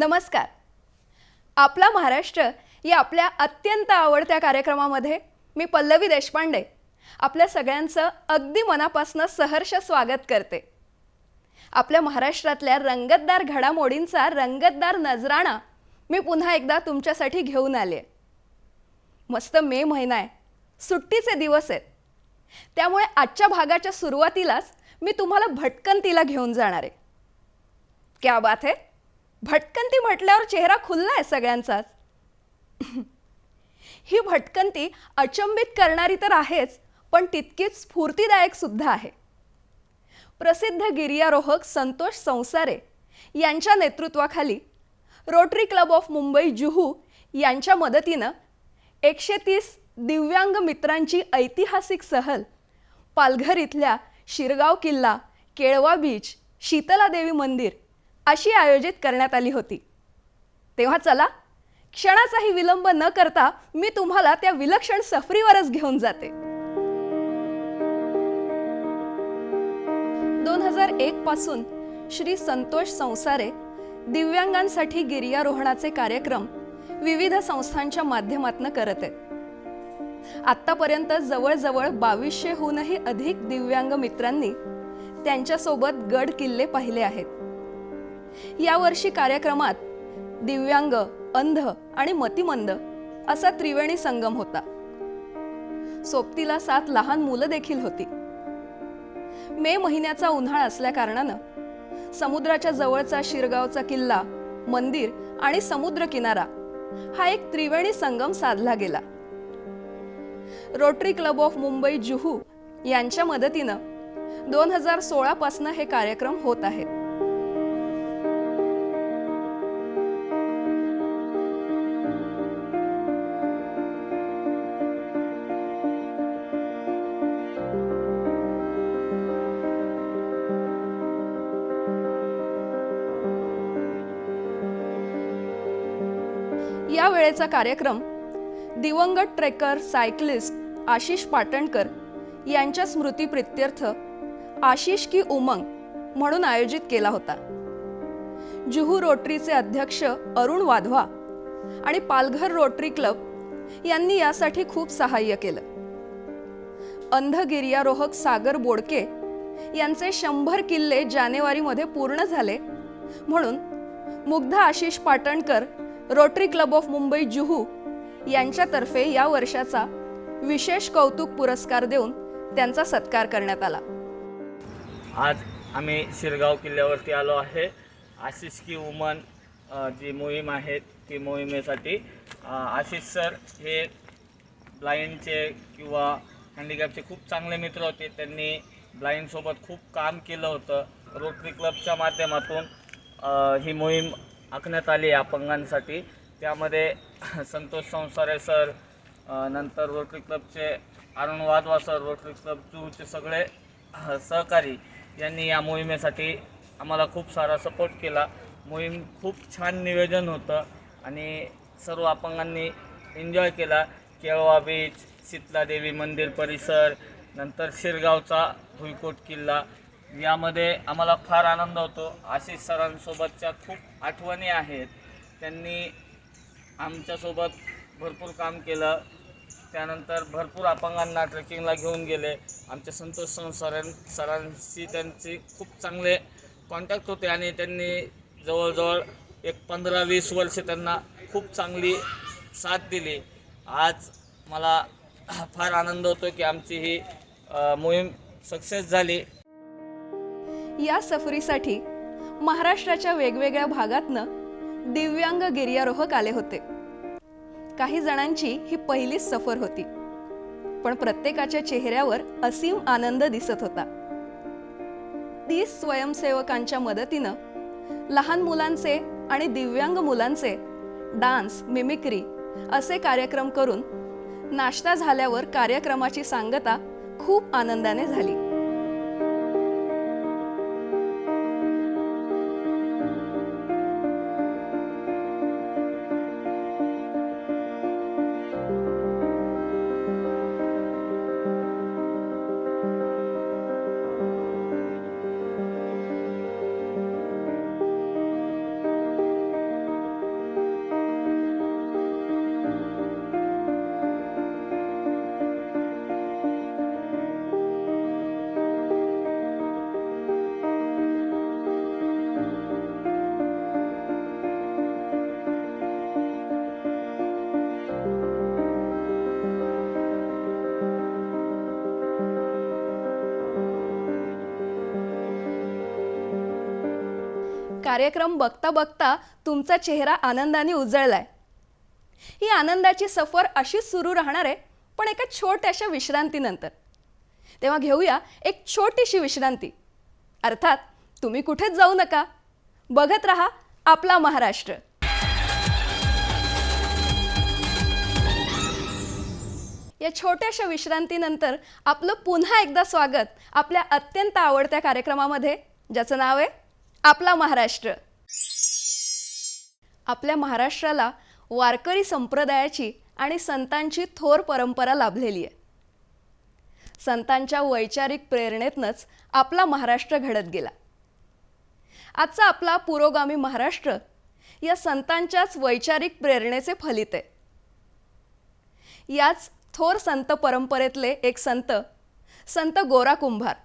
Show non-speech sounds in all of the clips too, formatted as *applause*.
नमस्कार. आपला महाराष्ट्र या आपल्या अत्यंत आवडत्या कार्यक्रमामध्ये मी पल्लवी देशपांडे आपल्या सगळ्यांचं अगदी मनापासून सहर्ष स्वागत करते. आपल्या महाराष्ट्रातल्या रंगतदार घडामोडींचा रंगतदार नजराणा मी पुन्हा एकदा तुमच्यासाठी घेऊन आले. मस्त मे महिना आहे. सुट्टीचे दिवस आहेत. त्यामुळे आजच्या भागाच्या सुरुवातीलाच मी तुम्हाला भटकंतीला घेऊन जाणार आहे. क्या बात आहे भटकंती म्हटल्यावर चेहरा खुलला आहे सगळ्यांचाच ही भटकंती अचंबित करणारी तर आहेच पण तितकीच स्फूर्तीदायक सुद्धा आहे. प्रसिद्ध गिर्यारोहक संतोष संसारे यांच्या नेतृत्वाखाली Rotary Club of Mumbai Juhu यांच्या मदतीनं एकशे तीस दिव्यांग मित्रांची ऐतिहासिक सहल पालघर इथल्या शिरगाव किल्ला केळवा बीच शीतलादेवी मंदिर अशी आयोजित करण्यात आली होती. तेव्हा चला क्षणाचाही विलंब न करता मी तुम्हाला त्या विलक्षण सफरीवरच घेऊन जाते. दोन हजार एक पासून श्री संतोष संसारे दिव्यांगांसाठी गिर्यारोहणाचे कार्यक्रम विविध संस्थांच्या माध्यमातून करत आहेत. आत्तापर्यंत जवळजवळ बावीसशेहूनही अधिक दिव्यांग मित्रांनी त्यांच्यासोबत गड किल्ले पाहिले आहेत. यावर्षी कार्यक्रमात दिव्यांग अंध आणि मतिमंद असा त्रिवेणी संगम होता. सोबतीला सात लहान मुलं देखील होती. मे महिन्याचा उन्हाळा असल्या कारणानं समुद्राच्या जवळचा शिरगावचा किल्ला मंदिर आणि समुद्र किनारा हा एक त्रिवेणी संगम साधला गेला. Rotary Club of Mumbai Juhu यांच्या मदतीनं दोन हजार सोळापासनं हे कार्यक्रम होत आहेत वेळेचा कार्यक्रम दिवंगत ट्रेकर सायकलिस्ट आशिष पाटणकर यांच्या स्मृतीप्रित्यर्थ आशिष की उमंग म्हणून आयोजित केला होता. जुहू रोटरीचे अध्यक्ष अरुण वाधवा आणि पालघर रोटरी क्लब यांनी यासाठी खूप सहाय्य केलं. अंध गिर्यारोहक सागर बोडके यांचे शंभर किल्ले जानेवारीमध्ये पूर्ण झाले म्हणून Mugdha Ashish Patankar Rotary Club of Mumbai Juhu यांच्यातर्फे या वर्षाचा विशेष कौतुक पुरस्कार देऊन त्यांचा सत्कार करण्यात आला. आज आम्ही शिरगाव किल्ल्यावरती आलो आहे. आशिष की वुमन जी मोहीम आहे ती मोहिमेसाठी आशिष सर हे ब्लाइंडचे किंवा हँडिकॅपचे खूप चांगले मित्र होते. त्यांनी ब्लाइंडसोबत खूप काम केलं होतं. रोटरी क्लबच्या माध्यमातून ही मोहीम आखण्यात आली अपंगांसाठी त्यामध्ये *laughs* संतोष संसारे सर नंतर रोटरी क्लबचे Arun Wadhwa sir Rotary Club Juche सगळे सहकारी यांनी या मोहिमेसाठी आम्हाला खूप सारा सपोर्ट केला. मोहीम खूप छान निवेदन होतं आणि सर्व अपंगांनी एन्जॉय केला. केळवा बीच शीतलादेवी मंदिर परिसर नंतर शिरगावचा भुईकोट किल्ला यामध्ये आम्हाला फार आनंद होतो. आशिष सरांसोबतच्या खूप आठवणी आहेत. त्यांनी आमच्यासोबत भरपूर काम केलं. त्यानंतर भरपूर अपंगांना ट्रेकिंगला घेऊन गेले. आमच्या संतोष सरां सरांशी त्यांचे खूप चांगले कॉन्टॅक्ट होते आणि त्यांनी जवळजवळ एक पंधरा वीस वर्ष त्यांना खूप चांगली साथ दिली. आज मला फार आनंद होतो की आमची ही मोहीम सक्सेस झाली. या सफरीसाठी महाराष्ट्राच्या वेगवेगळ्या भागातनं दिव्यांग गिर्यारोहक आले होते. काही जणांची ही पहिलीच सफर होती. पण प्रत्येकाच्या चेहऱ्यावर असीम आनंद दिसत होता. तीस स्वयंसेवकांच्या मदतीनं लहान मुलांचे आणि दिव्यांग मुलांचे डान्स मिमिक्री असे कार्यक्रम करून नाश्ता झाल्यावर कार्यक्रमाची सांगता खूप आनंदाने झाली. कार्यक्रम बघता बघता तुमचा चेहरा आनंदाने उजळलाय. ही आनंदाची सफर अशीच सुरू राहणार आहे पण एका छोट्याशा विश्रांतीनंतर. तेव्हा घेऊया एक छोटीशी विश्रांती. अर्थात तुम्ही कुठेच जाऊ नका. बघत रहा आपला महाराष्ट्र. या छोट्याशा विश्रांतीनंतर आपलं पुन्हा एकदा स्वागत आपल्या अत्यंत आवडत्या कार्यक्रमामध्ये ज्याचं नाव आहे आपला महाराष्ट्र. आपल्या महाराष्ट्राला वारकरी संप्रदायाची आणि संतांची थोर परंपरा लाभलेली आहे. संतांच्या वैचारिक प्रेरणेतनंच आपला महाराष्ट्र घडत गेला. आजचा आपला पुरोगामी महाराष्ट्र या संतांच्याच वैचारिक प्रेरणेचे फलित आहे. याच थोर संत परंपरेतले एक संत संत गोरा कुंभार.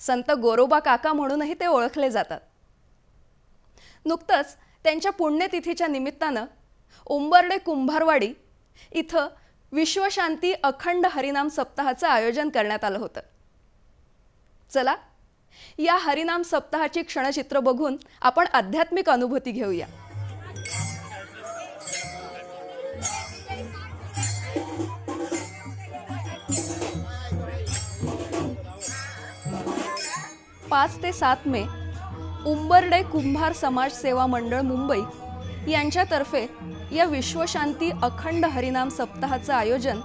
संत गोरोबा काका म्हणूनही ते ओळखले जातात. नुकतंच त्यांच्या पुण्यतिथीच्या निमित्तानं उंबर्डे कुंभारवाडी इथं विश्वशांती अखंड हरिनाम सप्ताहाचं आयोजन करण्यात आलं होतं. चला या हरिनाम सप्ताहाची क्षणचित्र बघून आपण आध्यात्मिक अनुभूती घेऊया. पाच ते सात मे उंबरडे कुंभार समाज सेवा मंडळ मुंबई यांच्यातर्फे या विश्वशांती अखंड हरिनाम सप्ताहाचं आयोजन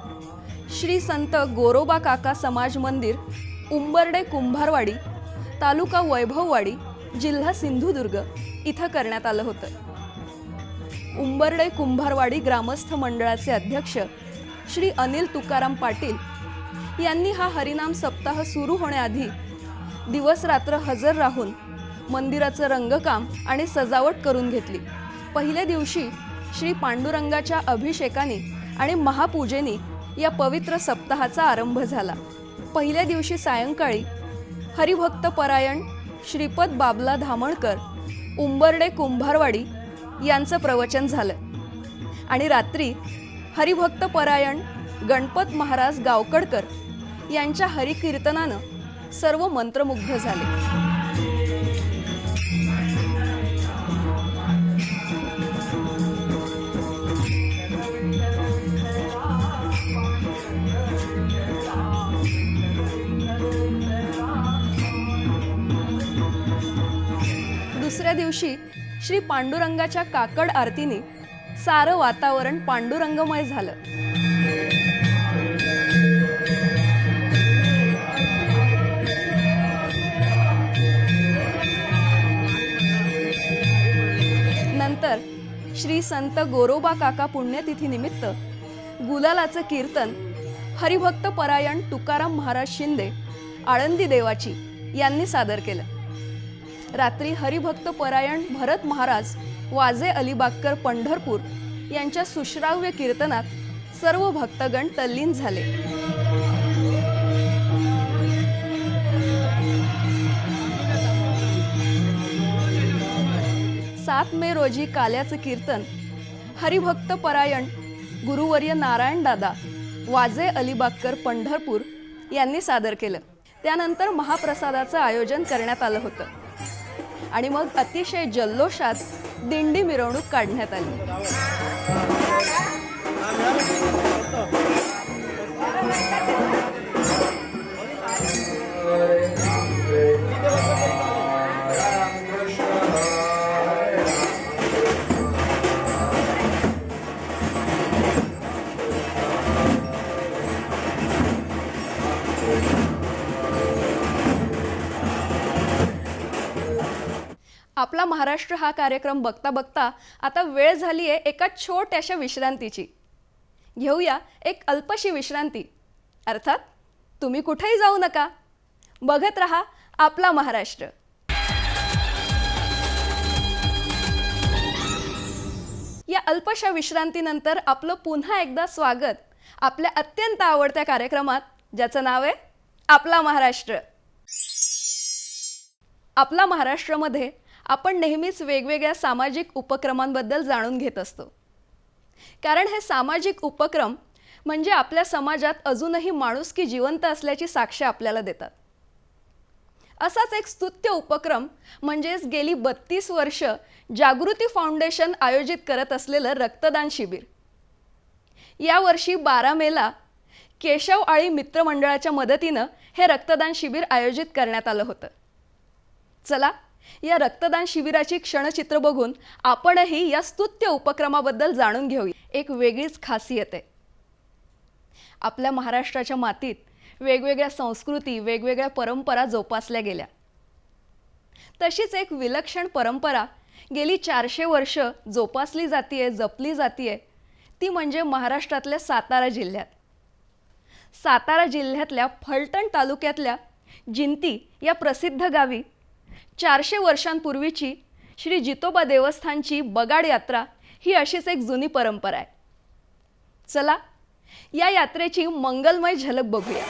श्री संत गोरोबा काका समाज मंदिर उंबरडे कुंभारवाडी तालुका वैभववाडी जिल्हा सिंधुदुर्ग इथं करण्यात आलं होतं. उंबरडे कुंभारवाडी ग्रामस्थ मंडळाचे अध्यक्ष श्री अनिल तुकाराम पाटील यांनी हा हरिनाम सप्ताह सुरू होण्याआधी दिवस रात्र हजर राहून मंदिराचं रंगकाम आणि सजावट करून घेतली. पहिल्या दिवशी श्री पांडुरंगाच्या अभिषेकाने आणि महापूजेने या पवित्र सप्ताहाचा आरंभ झाला. पहिल्या दिवशी सायंकाळी हरिभक्त परायण श्रीपद बाबला धामणकर उंबर्डे कुंभारवाडी यांचं प्रवचन झालं. आणि रात्री हरिभक्त परायण गणपत महाराज गावकडकर यांच्या हरिकीर्तनानं सर्व मंत्रमुग्ध झाले. दुसऱ्या दिवशी श्री पांडुरंगाच्या काकड आरतीने सारं वातावरण पांडुरंगमय झालं. श्री संत गोरोबा काका पुण्यतिथी निमित्त गुलालाचं कीर्तन हरिभक्त परायण तुकाराम महाराज शिंदे आळंदी देवाची यांनी सादर केलं. रात्री हरिभक्त परायण भरत महाराज वाजे अलिबागकर पंढरपूर यांच्या सुश्राव्य कीर्तनात सर्व भक्तगण तल्लीन झाले. सात मे रोजी काल्याचं कीर्तन. हरिभक्त परायण गुरुवर्य नारायण दादा वाजे अलिबागकर पंढरपूर यांनी सादर केलं. त्यानंतर महाप्रसादाचं आयोजन करण्यात आलं होतं. आणि मग अतिशय जल्लोषात दिंडी मिरवणूक काढण्यात आली. महाराष्ट्र हा कार्यक्रम बघता बघता आता वेळ झाली आहे एका छोट्याशा विश्रांतीची. घेऊया एक अल्पशी विश्रांती. अर्थात तुम्ही कुठेही जाऊ नका. बघत रहा आपला महाराष्ट्र. या अल्पशा विश्रांतीनंतर आपलं पुन्हा एकदा स्वागत आपल्या अत्यंत आवडत्या कार्यक्रमात ज्याचं नाव आहे आपला महाराष्ट्र. आपला महाराष्ट्रामध्ये आपण नेहमीच वेगवेगळ्या सामाजिक उपक्रमांबद्दल जाणून घेत असतो. कारण हे सामाजिक उपक्रम म्हणजे आपल्या समाजात अजूनही माणुसकी जिवंत असल्याची साक्ष आपल्याला देतात. असाच एक स्तुत्य उपक्रम म्हणजेच गेली बत्तीस वर्ष जागृती फाउंडेशन आयोजित करत असलेलं रक्तदान शिबिर. यावर्षी बारा मेला केशव आळी मित्रमंडळाच्या मदतीनं हे रक्तदान शिबिर आयोजित करण्यात आलं होतं. चला या रक्तदान शिबिराची क्षणचित्र बघून आपणही या स्तुत्य उपक्रमाबद्दल जाणून घेऊया. एक वेगळीच खासियत आहे. आपल्या महाराष्ट्राच्या मातीत वेगवेगळ्या संस्कृती वेगवेगळ्या परंपरा जोपासल्या गेल्या. तशीच एक विलक्षण परंपरा गेली चारशे वर्ष जोपासली जातीये जपली जातीये ती म्हणजे महाराष्ट्रातल्या सातारा जिल्ह्यात. सातारा जिल्ह्यातल्या फलटण तालुक्यातल्या जिंती या प्रसिद्ध गावी चारशे वर्षांपूर्वीची श्री जितोबा देवस्थानची बगाड यात्रा ही अशीच एक जुनी परंपरा आहे. चला या यात्रेची मंगलमय झलक बघूया.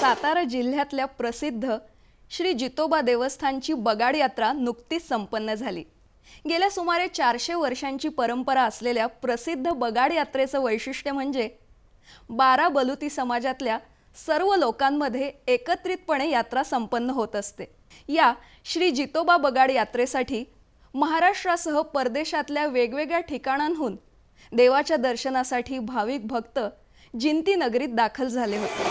सातारा जिल्ह्यातल्या प्रसिद्ध श्री जितोबा देवस्थानची बगाड यात्रा नुकतीच संपन्न झाली. गेल्या सुमारे चारशे वर्षांची परंपरा असलेल्या प्रसिद्ध बगाड यात्रेचं वैशिष्ट्य म्हणजे बारा बलुती समाजातल्या सर्व लोकांमध्ये एकत्रितपणे यात्रा संपन्न होत असते. या श्री जितोबा बगाड यात्रेसाठी महाराष्ट्रासह परदेशातल्या वेगवेगळ्या ठिकाणांहून देवाच्या दर्शनासाठी भाविक भक्त जिंती नगरीत दाखल झाले होते.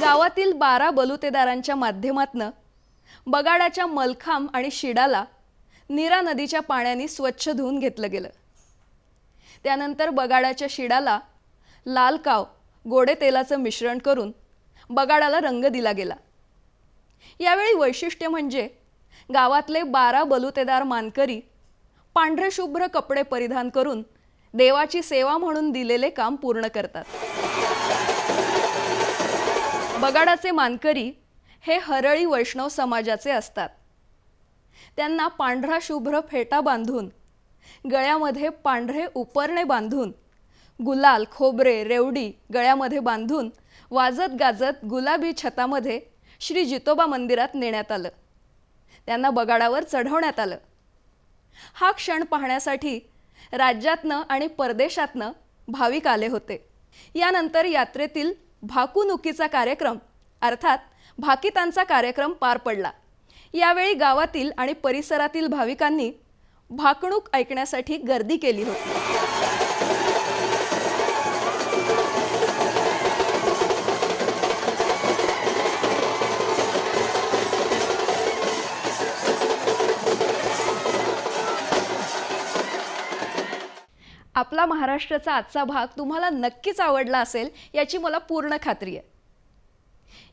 गावातील बारा बलुतेदारांच्या माध्यमातनं बगाडाच्या मलखांब आणि शिडाला नीरा नदीच्या पाण्याने स्वच्छ धुवून घेतलं गेलं. त्यानंतर बगाडाच्या शिडाला लाल काव गोडे तेलाचं मिश्रण करून बगाडाला रंग दिला गेला. यावेळी वैशिष्ट्य म्हणजे गावातले बारा बलुतेदार मानकरी पांढरे शुभ्र कपडे परिधान करून देवाची सेवा म्हणून दिलेले काम पूर्ण करतात. बगाडाचे मानकरी हे हरळी वैष्णव समाजाचे असतात. त्यांना पांढरा शुभ्र फेटा बांधून गळ्यामध्ये पांढरे उपरणे बांधून गुलाल खोबरे रेवडी गळ्यामध्ये बांधून वाजत गाजत गुलाबी छतामध्ये श्री जितोबा मंदिरात नेण्यात आलं. त्यांना बगाडावर चढवण्यात आलं. हा क्षण पाहण्यासाठी राज्यातनं आणि परदेशातनं भाविक आले होते. यानंतर यात्रेतील भाकुनुकीचा कार्यक्रम अर्थात भाकितांचा कार्यक्रम पार पडला. यावेळी गावातील आणि परिसरातील भाविकांनी भाकणूक ऐकण्यासाठी गर्दी केली होती. आपला महाराष्ट्राचा आजचा भाग तुम्हाला नक्कीच आवडला असेल याची मला पूर्ण खात्री आहे.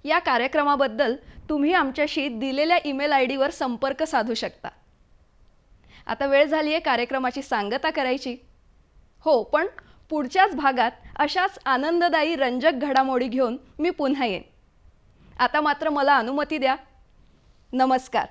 या कार्यक्रमाबद्दल तुम्ही आमच्याशी दिलेल्या ईमेल आय डीवर संपर्क साधू शकता. आता वेळ झाली आहे कार्यक्रमाची सांगता करायची. हो पण पुढच्याच भागात अशाच आनंददायी रंजक घडामोडी घेऊन मी पुन्हा येईन. आता मात्र मला अनुमती द्या. नमस्कार.